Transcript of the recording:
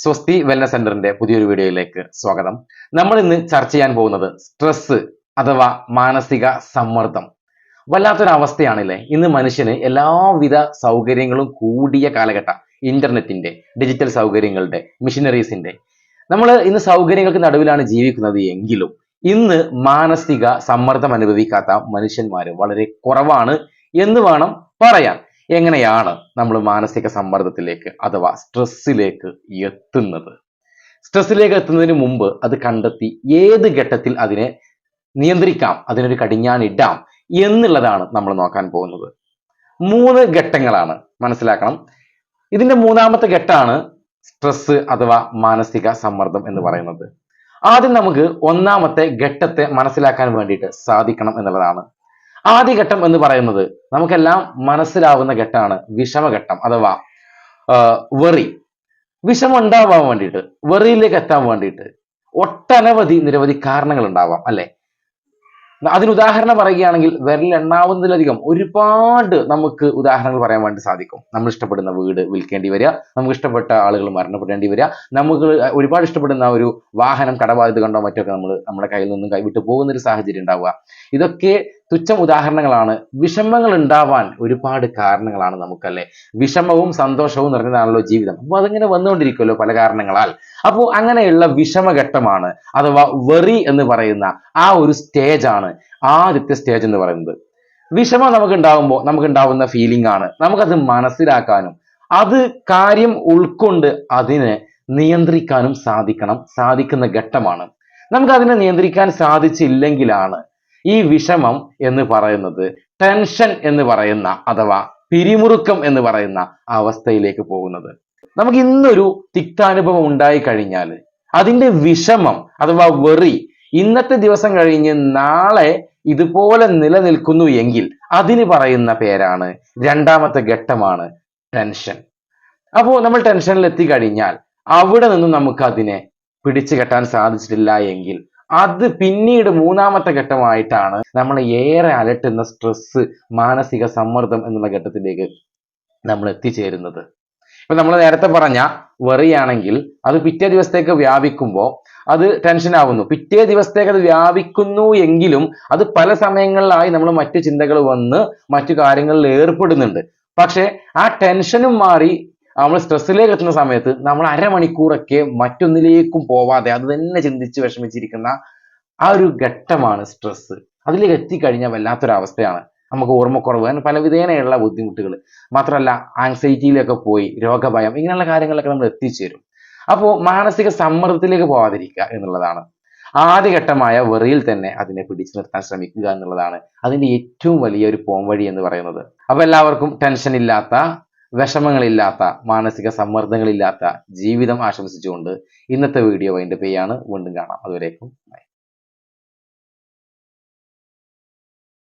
സ്വസ്തി വെൽനസ് സെന്ററിന്റെ പുതിയൊരു വീഡിയോയിലേക്ക് സ്വാഗതം. നമ്മൾ ഇന്ന് ചർച്ച ചെയ്യാൻ പോകുന്നത് സ്ട്രെസ് അഥവാ മാനസിക സമ്മർദ്ദം. വല്ലാത്തൊരവസ്ഥയാണല്ലേ? ഇന്ന് മനുഷ്യന് എല്ലാവിധ സൗകര്യങ്ങളും കൂടിയ കാലഘട്ടം. ഇന്റർനെറ്റിന്റെ ഡിജിറ്റൽ സൗകര്യങ്ങളുടെ മിഷനറീസിന്റെ നമ്മൾ ഇന്ന് സൗകര്യങ്ങൾക്ക് നടുവിലാണ് ജീവിക്കുന്നത് എങ്കിലും ഇന്ന് മാനസിക സമ്മർദ്ദം അനുഭവിക്കാത്ത മനുഷ്യന്മാർ വളരെ കുറവാണ് എന്ന് വേണം പറയാൻ. എങ്ങനെയാണ് നമ്മൾ മാനസിക സമ്മർദ്ദത്തിലേക്ക് അഥവാ സ്ട്രെസ്സിലേക്ക് എത്തുന്നത്? സ്ട്രെസ്സിലേക്ക് എത്തുന്നതിന് മുമ്പ് അത് കണ്ടെത്തി ഏത് ഘട്ടത്തിൽ അതിനെ നിയന്ത്രിക്കാം അതിനൊരു കടിഞ്ഞാണിടാം എന്നുള്ളതാണ് നമ്മൾ നോക്കാൻ പോകുന്നത്. മൂന്ന് ഘട്ടങ്ങളാണ്. മനസ്സിലാക്കണം. ഇതിന്റെ മൂന്നാമത്തെ ഘട്ടമാണ് സ്ട്രെസ് അഥവാ മാനസിക സമ്മർദ്ദം എന്ന് പറയുന്നത്. ആദ്യം നമുക്ക് ഒന്നാമത്തെ ഘട്ടത്തെ മനസ്സിലാക്കാൻ വേണ്ടിയിട്ട് സാധിക്കണം എന്നുള്ളതാണ്. ആദ്യ ഘട്ടം എന്ന് പറയുന്നത് നമുക്കെല്ലാം മനസ്സിലാവുന്ന ഘട്ടമാണ് വിഷമഘട്ടം അഥവാ വെറി വിഷമം ഉണ്ടാവാൻ വേണ്ടിയിട്ട് വെറിയിലേക്ക് എത്താൻ വേണ്ടിയിട്ട് ഒട്ടനവധി നിരവധി കാരണങ്ങൾ ഉണ്ടാവാം അല്ലെ? അതിന് ഉദാഹരണം പറയുകയാണെങ്കിൽ വിരൽ എണ്ണാവുന്നതിലധികം ഒരുപാട് നമുക്ക് ഉദാഹരണങ്ങൾ പറയാൻ വേണ്ടി സാധിക്കും. നമ്മൾ ഇഷ്ടപ്പെടുന്ന വീട് വിൽക്കേണ്ടി വരിക നമുക്ക് ഇഷ്ടപ്പെട്ട ആളുകൾ മരണപ്പെടേണ്ടി വരിക നമുക്ക് ഒരുപാട് ഇഷ്ടപ്പെടുന്ന ഒരു വാഹനം കടബാധ്യത കണ്ടോ മറ്റൊക്കെ നമ്മൾ നമ്മുടെ കയ്യിൽ നിന്നും കൈവിട്ട് പോകുന്ന ഒരു സാഹചര്യം ഉണ്ടാവുക. ഇതൊക്കെ തുച്ഛം ഉദാഹരണങ്ങളാണ്. വിഷമങ്ങൾ ഉണ്ടാവാൻ ഒരുപാട് കാരണങ്ങളാണ് നമുക്കല്ലേ? വിഷമവും സന്തോഷവും നിറഞ്ഞതാണല്ലോ ജീവിതം. അപ്പോൾ അതിങ്ങനെ വന്നുകൊണ്ടിരിക്കുമല്ലോ പല കാരണങ്ങളാൽ. അപ്പോൾ അങ്ങനെയുള്ള വിഷമഘട്ടമാണ് അഥവാ വെറി എന്ന് പറയുന്ന ആ ഒരു സ്റ്റേജ് ആണ് ആദ്യത്തെ സ്റ്റേജ് എന്ന് പറയുന്നത്. വിഷമം നമുക്ക് ഉണ്ടാവുമ്പോൾ നമുക്ക് ഉണ്ടാവുന്ന ഫീലിംഗ് ആണ്. നമുക്കത് മനസ്സിലാക്കാനും അത് കാര്യം ഉൾക്കൊണ്ട് അതിനെ നിയന്ത്രിക്കാനും സാധിക്കണം സാധിക്കുന്ന ഘട്ടമാണ്. നമുക്ക് അതിനെ നിയന്ത്രിക്കാൻ സാധിച്ചില്ലെങ്കിലാണ് ഈ വിഷമം എന്ന് പറയുന്നത് ടെൻഷൻ എന്ന് പറയുന്ന അഥവാ പിരിമുറുക്കം എന്ന് പറയുന്ന അവസ്ഥയിലേക്ക് പോകുന്നത്. നമുക്ക് ഇന്നൊരു തിക്താനുഭവം ഉണ്ടായി കഴിഞ്ഞാൽ അതിന്റെ വിഷമം അഥവാ വെറി ഇന്നത്തെ ദിവസം കഴിഞ്ഞ് നാളെ ഇതുപോലെ നിലനിൽക്കുന്നു എങ്കിൽ അതിന് പറയുന്ന പേരാണ് രണ്ടാമത്തെ ഘട്ടമാണ് ടെൻഷൻ അപ്പോൾ നമ്മൾ ടെൻഷനിൽ എത്തിക്കഴിഞ്ഞാൽ അവിടെ നിന്നും നമുക്ക് അതിനെ പിടിച്ചു കെട്ടാൻ സാധിച്ചിട്ടില്ല എങ്കിൽ അത് പിന്നീട് മൂന്നാമത്തെ ഘട്ടമായിട്ടാണ് നമ്മൾ ഏറെ അലട്ടുന്ന സ്ട്രെസ് മാനസിക സമ്മർദ്ദം എന്നുള്ള ഘട്ടത്തിലേക്ക് നമ്മൾ എത്തിച്ചേരുന്നത്. ഇപ്പൊ നമ്മൾ നേരത്തെ പറഞ്ഞ വെറിയാണെങ്കിൽ അത് പിറ്റേ ദിവസത്തേക്ക് വ്യാപിക്കുമ്പോൾ അത് ടെൻഷൻ ആവുന്നു. പിറ്റേ ദിവസത്തേക്ക് അത് വ്യാപിക്കുന്നു എങ്കിലും അത് പല സമയങ്ങളിലായി നമ്മൾ മറ്റു ചിന്തകൾ വന്ന് മറ്റു കാര്യങ്ങളിൽ ഏർപ്പെടുന്നുണ്ട്. പക്ഷെ ആ ടെൻഷനും മാറി നമ്മൾ സ്ട്രെസ്സിലേക്ക് എത്തുന്ന സമയത്ത് നമ്മൾ അരമണിക്കൂറൊക്കെ മറ്റൊന്നിലേക്കും പോവാതെ അത് തന്നെ ചിന്തിച്ച് വിഷമിച്ചിരിക്കുന്ന ആ ഒരു ഘട്ടമാണ് സ്ട്രെസ് അതിലേക്ക് എത്തിക്കഴിഞ്ഞാൽ വല്ലാത്തൊരവസ്ഥയാണ്. നമുക്ക് ഓർമ്മക്കുറവ് അങ്ങനെ പല വിധേനയുള്ള ബുദ്ധിമുട്ടുകൾ മാത്രമല്ല ആങ്സൈറ്റിയിലൊക്കെ പോയി രോഗഭയം ഇങ്ങനെയുള്ള കാര്യങ്ങളൊക്കെ നമ്മൾ എത്തിച്ചേരും. അപ്പോൾ മാനസിക സമ്മർദ്ദത്തിലേക്ക് പോവാതിരിക്കുക എന്നുള്ളതാണ്. ആദ്യഘട്ടമായ വെറിയിൽ തന്നെ അതിനെ പിടിച്ചു നിർത്താൻ ശ്രമിക്കുക എന്നുള്ളതാണ് അതിന്റെ ഏറ്റവും വലിയ ഒരു പോംവഴി എന്ന് പറയുന്നത്. അപ്പൊ എല്ലാവർക്കും ടെൻഷൻ ഇല്ലാത്ത വിഷമങ്ങളില്ലാത്ത മാനസിക സമ്മർദ്ദങ്ങളില്ലാത്ത ജീവിതം ആശംസിച്ചുകൊണ്ട് ഇന്നത്തെ വീഡിയോ വൈൻഡപ്പ് ചെയ്യാണ്. വീണ്ടും കാണാം. അതുവരേക്കും ബൈ.